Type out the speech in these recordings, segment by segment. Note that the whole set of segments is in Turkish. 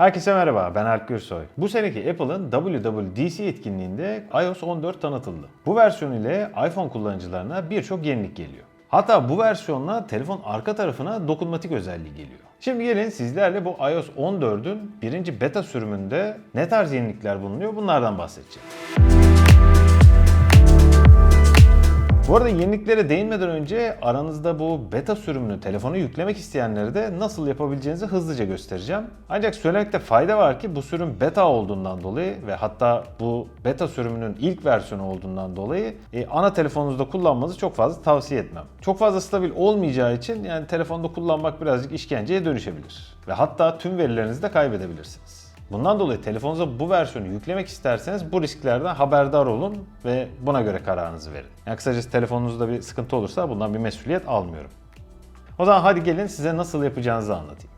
Herkese merhaba, ben Alp Gürsoy. Bu seneki Apple'ın WWDC etkinliğinde iOS 14 tanıtıldı. Bu versiyon ile iPhone kullanıcılarına birçok yenilik geliyor. Hatta bu versiyonla telefon arka tarafına dokunmatik özelliği geliyor. Şimdi gelin sizlerle bu iOS 14'ün birinci beta sürümünde ne tarz yenilikler bulunuyor bunlardan bahsedeceğim. Bu arada yeniliklere değinmeden önce aranızda bu beta sürümünü telefona yüklemek isteyenleri de nasıl yapabileceğinizi hızlıca göstereceğim. Ancak söylemekte fayda var ki bu sürüm beta olduğundan dolayı ve hatta bu beta sürümünün ilk versiyonu olduğundan dolayı e, ana telefonunuzda kullanmanızı çok fazla tavsiye etmem. Çok fazla stabil olmayacağı için yani telefonda kullanmak birazcık işkenceye dönüşebilir. Ve hatta tüm verilerinizi de kaybedebilirsiniz. Bundan dolayı telefonunuza bu versiyonu yüklemek isterseniz bu risklerden haberdar olun ve buna göre kararınızı verin. Yani kısacası telefonunuzda bir sıkıntı olursa bundan bir mesuliyet almıyorum. O zaman hadi gelin size nasıl yapacağınızı anlatayım.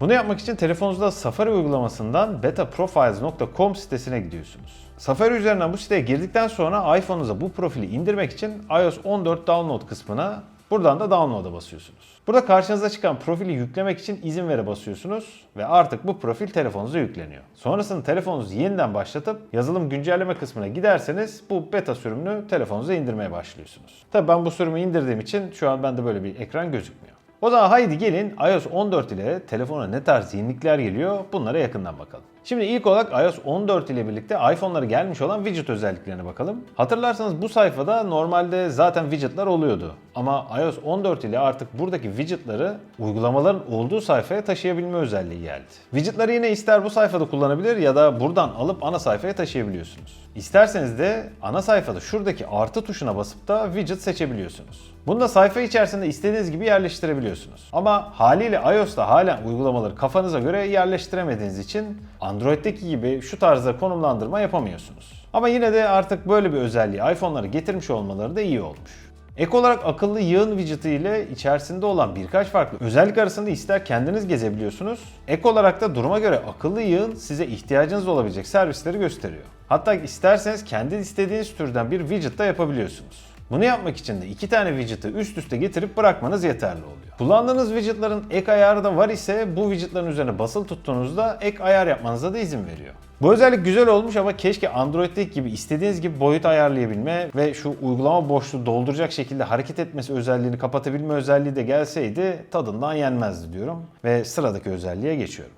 Bunu yapmak için telefonunuzda Safari uygulamasından betaprofiles.com sitesine gidiyorsunuz. Safari üzerinden bu siteye girdikten sonra iPhone'unuza bu profili indirmek için iOS 14 download kısmına Buradan da download'a basıyorsunuz. Burada karşınıza çıkan profili yüklemek için izin vere basıyorsunuz ve artık bu profil telefonunuza yükleniyor. Sonrasında telefonunuzu yeniden başlatıp yazılım güncelleme kısmına giderseniz bu beta sürümünü telefonunuza indirmeye başlıyorsunuz. Tabi ben bu sürümü indirdiğim için şu an bende böyle bir ekran gözükmüyor. O zaman haydi gelin iOS 14 ile telefona ne tarz yenilikler geliyor bunlara yakından bakalım. Şimdi ilk olarak iOS 14 ile birlikte iPhone'lara gelmiş olan widget özelliklerine bakalım. Hatırlarsanız bu sayfada normalde zaten widgetler oluyordu. Ama iOS 14 ile artık buradaki widgetları uygulamaların olduğu sayfaya taşıyabilme özelliği geldi. Widgetları yine ister bu sayfada kullanabilir ya da buradan alıp ana sayfaya taşıyabiliyorsunuz. İsterseniz de ana sayfada şuradaki artı tuşuna basıp da widget seçebiliyorsunuz. Bunu da sayfa içerisinde istediğiniz gibi yerleştirebiliyorsunuz. Ama haliyle iOS'ta halen uygulamaları kafanıza göre yerleştiremediğiniz için Android'deki gibi şu tarzda konumlandırma yapamıyorsunuz. Ama yine de artık böyle bir özelliği iPhone'lara getirmiş olmaları da iyi olmuş. Ek olarak akıllı yığın widget'ı ile içerisinde olan birkaç farklı özellik arasında ister kendiniz gezebiliyorsunuz. Ek olarak da duruma göre akıllı yığın size ihtiyacınız olabilecek servisleri gösteriyor. Hatta isterseniz kendi istediğiniz türden bir widget da yapabiliyorsunuz. Bunu yapmak için de iki tane widget'ı üst üste getirip bırakmanız yeterli oluyor. Kullandığınız widget'ların ek ayarı da var ise bu widget'ların üzerine basılı tuttuğunuzda ek ayar yapmanıza da izin veriyor. Bu özellik güzel olmuş ama keşke Android'deki gibi istediğiniz gibi boyut ayarlayabilme ve şu uygulama boşluğu dolduracak şekilde hareket etmesi özelliğini kapatabilme özelliği de gelseydi tadından yenmezdi diyorum. Ve sıradaki özelliğe geçiyorum.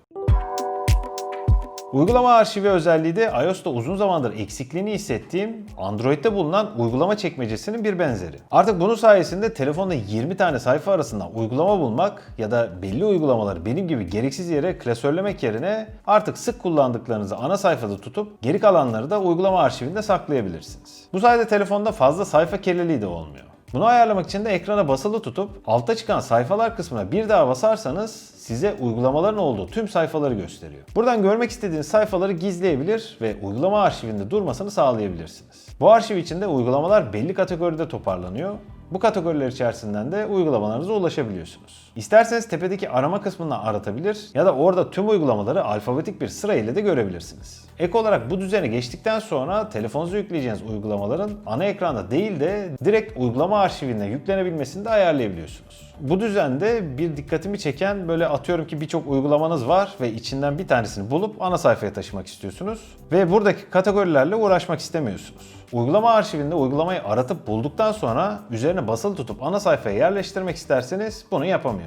Uygulama arşivi özelliği de iOS'ta uzun zamandır eksikliğini hissettiğim Android'de bulunan uygulama çekmecesinin bir benzeri. Artık bunun sayesinde telefonda 20 tane sayfa arasında uygulama bulmak ya da belli uygulamaları benim gibi gereksiz yere klasörlemek yerine artık sık kullandıklarınızı ana sayfada tutup geri kalanları da uygulama arşivinde saklayabilirsiniz. Bu sayede telefonda fazla sayfa kirliliği de olmuyor. Bunu ayarlamak için de ekrana basılı tutup altta çıkan sayfalar kısmına bir daha basarsanız size uygulamaların olduğu tüm sayfaları gösteriyor. Buradan görmek istediğiniz sayfaları gizleyebilir ve uygulama arşivinde durmasını sağlayabilirsiniz. Bu arşiv içinde uygulamalar belli kategoride toparlanıyor. Bu kategoriler içerisinden de uygulamalarınıza ulaşabiliyorsunuz. İsterseniz tepedeki arama kısmından aratabilir ya da orada tüm uygulamaları alfabetik bir sıra ile de görebilirsiniz. Ek olarak bu düzene geçtikten sonra telefonunuza yükleyeceğiniz uygulamaların ana ekranda değil de direkt uygulama arşivine yüklenebilmesini de ayarlayabiliyorsunuz. Bu düzende bir dikkatimi çeken böyle atıyorum ki birçok uygulamanız var ve içinden bir tanesini bulup ana sayfaya taşımak istiyorsunuz ve buradaki kategorilerle uğraşmak istemiyorsunuz. Uygulama arşivinde uygulamayı aratıp bulduktan sonra üzerine basılı tutup ana sayfaya yerleştirmek isterseniz bunu yapamıyorsunuz.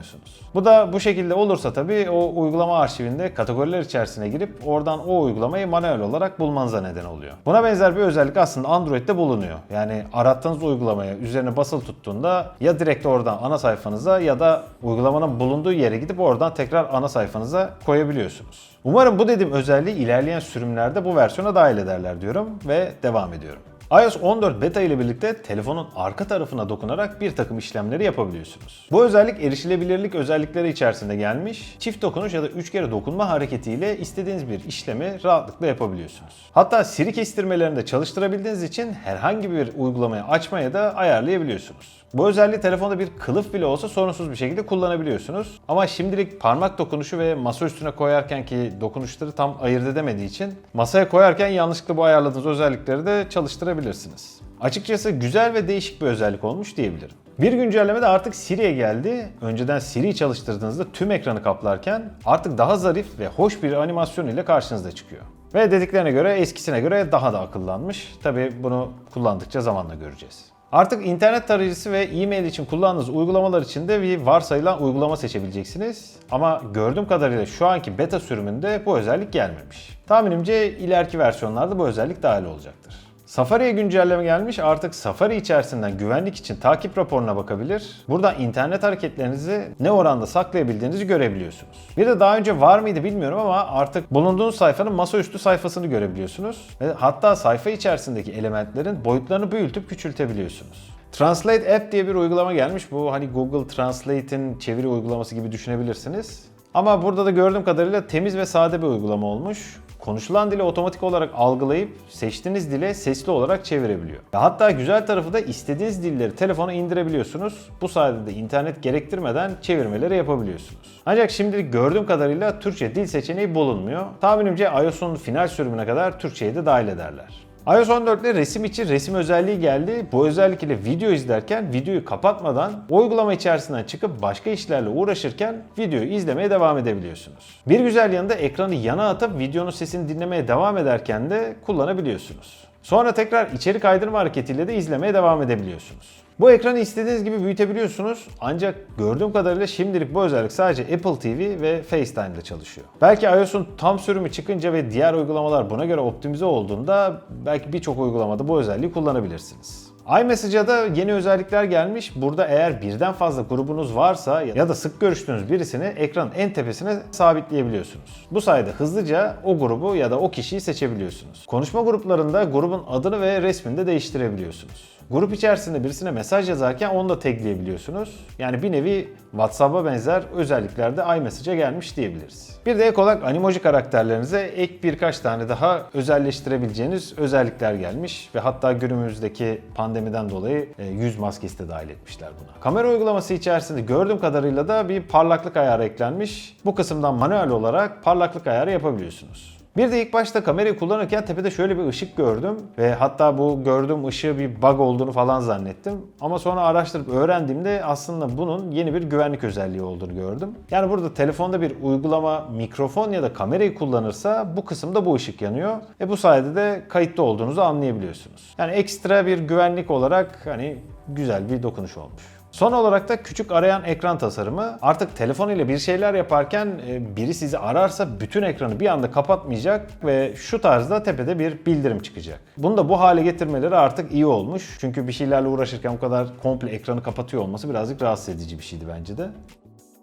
Bu da bu şekilde olursa tabii o uygulama arşivinde kategoriler içerisine girip oradan o uygulamayı manuel olarak bulmanıza neden oluyor. Buna benzer bir özellik aslında Android'de bulunuyor. Yani arattığınız uygulamaya üzerine basılı tuttuğunda ya direkt oradan ana sayfanıza ya da uygulamanın bulunduğu yere gidip oradan tekrar ana sayfanıza koyabiliyorsunuz. Umarım bu dediğim özelliği ilerleyen sürümlerde bu versiyona dahil ederler diyorum ve devam ediyorum. iOS 14 beta ile birlikte telefonun arka tarafına dokunarak bir takım işlemleri yapabiliyorsunuz. Bu özellik erişilebilirlik özellikleri içerisinde gelmiş. Çift dokunuş ya da üç kere dokunma hareketiyle istediğiniz bir işlemi rahatlıkla yapabiliyorsunuz. Hatta Siri kestirmelerini de çalıştırabildiğiniz için herhangi bir uygulamayı açmaya da ayarlayabiliyorsunuz. Bu özelliği telefonda bir kılıf bile olsa sorunsuz bir şekilde kullanabiliyorsunuz. Ama şimdilik parmak dokunuşu ve masa üstüne koyarken ki dokunuşları tam ayırt edemediği için masaya koyarken yanlışlıkla bu ayarladığınız özellikleri de çalıştırabilirsiniz. Açıkçası güzel ve değişik bir özellik olmuş diyebilirim. Bir güncelleme de artık Siri'ye geldi. Önceden Siri'yi çalıştırdığınızda tüm ekranı kaplarken artık daha zarif ve hoş bir animasyon ile karşınıza çıkıyor. Ve dediklerine göre eskisine göre daha da akıllanmış. Tabi bunu kullandıkça zamanla göreceğiz. Artık internet tarayıcısı ve e-mail için kullandığınız uygulamalar için de bir varsayılan uygulama seçebileceksiniz. Ama gördüğüm kadarıyla şu anki beta sürümünde bu özellik gelmemiş. Tahminimce ileriki versiyonlarda bu özellik dahil olacaktır. Safari'ye güncelleme gelmiş. Artık Safari içerisinden güvenlik için takip raporuna bakabilir. Buradan internet hareketlerinizi ne oranda saklayabildiğinizi görebiliyorsunuz. Bir de daha önce var mıydı bilmiyorum ama artık bulunduğunuz sayfanın masaüstü sayfasını görebiliyorsunuz. Ve hatta sayfa içerisindeki elementlerin boyutlarını büyütüp küçültebiliyorsunuz. Translate App diye bir uygulama gelmiş. Bu hani Google Translate'in çeviri uygulaması gibi düşünebilirsiniz. Ama burada da gördüğüm kadarıyla temiz ve sade bir uygulama olmuş. Konuşulan dili otomatik olarak algılayıp seçtiğiniz dile sesli olarak çevirebiliyor. Ve hatta güzel tarafı da istediğiniz dilleri telefona indirebiliyorsunuz. Bu sayede de internet gerektirmeden çevirmeleri yapabiliyorsunuz. Ancak şimdilik gördüğüm kadarıyla Türkçe dil seçeneği bulunmuyor. Tahminimce iOS'un final sürümüne kadar Türkçeyi de dahil ederler. iOS 14 ile resim için resim özelliği geldi. Bu özellik ile video izlerken videoyu kapatmadan uygulama içerisinden çıkıp başka işlerle uğraşırken videoyu izlemeye devam edebiliyorsunuz. Bir güzel yanı da ekranı yana atıp videonun sesini dinlemeye devam ederken de kullanabiliyorsunuz. Sonra tekrar içeri kaydırma hareketiyle de izlemeye devam edebiliyorsunuz. Bu ekranı istediğiniz gibi büyütebiliyorsunuz ancak gördüğüm kadarıyla şimdilik bu özellik sadece Apple TV ve FaceTime'da çalışıyor. Belki iOS'un tam sürümü çıkınca ve diğer uygulamalar buna göre optimize olduğunda belki birçok uygulamada bu özelliği kullanabilirsiniz. iMessage'a da yeni özellikler gelmiş. Burada eğer birden fazla grubunuz varsa ya da sık görüştüğünüz birisini ekranın en tepesine sabitleyebiliyorsunuz. Bu sayede hızlıca o grubu ya da o kişiyi seçebiliyorsunuz. Konuşma gruplarında grubun adını ve resmini de değiştirebiliyorsunuz. Grup içerisinde birisine mesaj yazarken onu da tagleyebiliyorsunuz. Yani bir nevi WhatsApp'a benzer özellikler de iMessage'e gelmiş diyebiliriz. Bir de ek olarak animoji karakterlerinize ek birkaç tane daha özelleştirebileceğiniz özellikler gelmiş ve hatta günümüzdeki pandemiden dolayı e, yüz maskesi de dahil etmişler buna. Kamera uygulaması içerisinde gördüğüm kadarıyla da bir parlaklık ayarı eklenmiş. Bu kısımdan manuel olarak parlaklık ayarı yapabiliyorsunuz. Bir de ilk başta kamerayı kullanırken tepede şöyle bir ışık gördüm ve hatta bu gördüğüm ışığı bir bug olduğunu falan zannettim. Ama sonra araştırıp öğrendiğimde aslında bunun yeni bir güvenlik özelliği olduğunu gördüm. Yani burada telefonda bir uygulama mikrofon ya da kamerayı kullanırsa bu kısımda bu ışık yanıyor. E bu sayede de kayıtta olduğunuzu anlayabiliyorsunuz. Yani ekstra bir güvenlik olarak hani güzel bir dokunuş olmuş. Son olarak da küçük arayan ekran tasarımı. Artık telefon ile bir şeyler yaparken e, biri sizi ararsa bütün ekranı bir anda kapatmayacak ve şu tarzda tepede bir bildirim çıkacak. Bunu da bu hale getirmeleri artık iyi olmuş. Çünkü bir şeylerle uğraşırken bu kadar komple ekranı kapatıyor olması birazcık rahatsız edici bir şeydi bence de.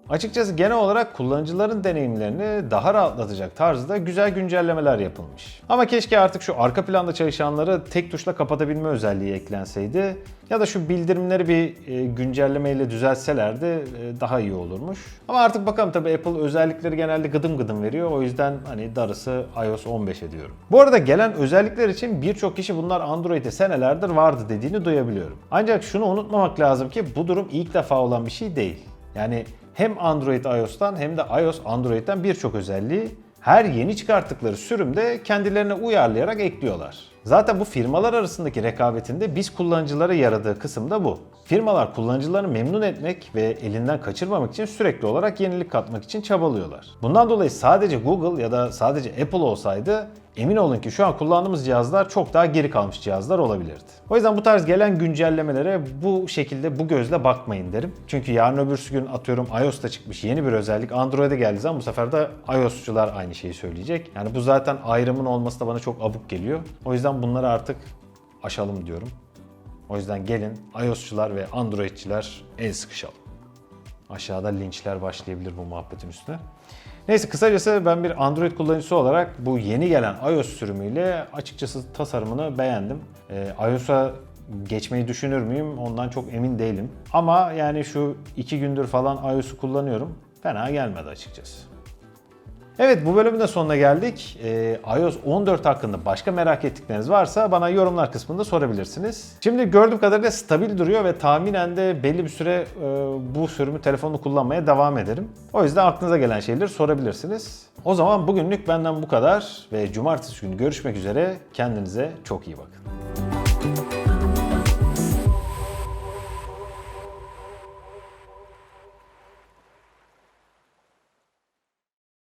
Açıkçası genel olarak kullanıcıların deneyimlerini daha rahatlatacak tarzda güzel güncellemeler yapılmış. Ama keşke artık şu arka planda çalışanları tek tuşla kapatabilme özelliği eklenseydi ya da şu bildirimleri bir e, güncellemeyle düzeltselerdi e, daha iyi olurmuş. Ama artık bakalım tabii Apple özellikleri genelde gıdım gıdım veriyor. O yüzden hani darısı iOS 15'e diyorum. Bu arada gelen özellikler için birçok kişi bunlar Android'e senelerdir vardı dediğini duyabiliyorum. Ancak şunu unutmamak lazım ki bu durum ilk defa olan bir şey değil. Yani hem Android iOS'tan hem de iOS Android'den birçok özelliği her yeni çıkarttıkları sürümde kendilerine uyarlayarak ekliyorlar. Zaten bu firmalar arasındaki rekabetinde biz kullanıcılara yaradığı kısım da bu. Firmalar kullanıcılarını memnun etmek ve elinden kaçırmamak için sürekli olarak yenilik katmak için çabalıyorlar. Bundan dolayı sadece Google ya da sadece Apple olsaydı emin olun ki şu an kullandığımız cihazlar çok daha geri kalmış cihazlar olabilirdi. O yüzden bu tarz gelen güncellemelere bu şekilde bu gözle bakmayın derim. Çünkü yarın öbürsü gün atıyorum iOS'ta çıkmış yeni bir özellik Android'e geldiği zaman bu sefer de iOS'cular aynı şeyi söyleyecek. Yani bu zaten ayrımın olması da bana çok abuk geliyor. O yüzden bunları artık aşalım diyorum. O yüzden gelin iOS'çular ve Android'çiler el sıkışalım. Aşağıda linçler başlayabilir bu muhabbetin üstüne. Neyse kısacası ben bir Android kullanıcısı olarak bu yeni gelen iOS sürümüyle açıkçası tasarımını beğendim. Ee, iOS'a geçmeyi düşünür müyüm ondan çok emin değilim. Ama yani şu iki gündür falan iOS'u kullanıyorum. Fena gelmedi açıkçası. Evet bu bölümün de sonuna geldik. Ee, iOS 14 hakkında başka merak ettikleriniz varsa bana yorumlar kısmında sorabilirsiniz. Şimdi gördüğüm kadarıyla stabil duruyor ve tahminen de belli bir süre e, bu sürümü telefonla kullanmaya devam ederim. O yüzden aklınıza gelen şeyleri sorabilirsiniz. O zaman bugünlük benden bu kadar ve cumartesi günü görüşmek üzere. Kendinize çok iyi bakın.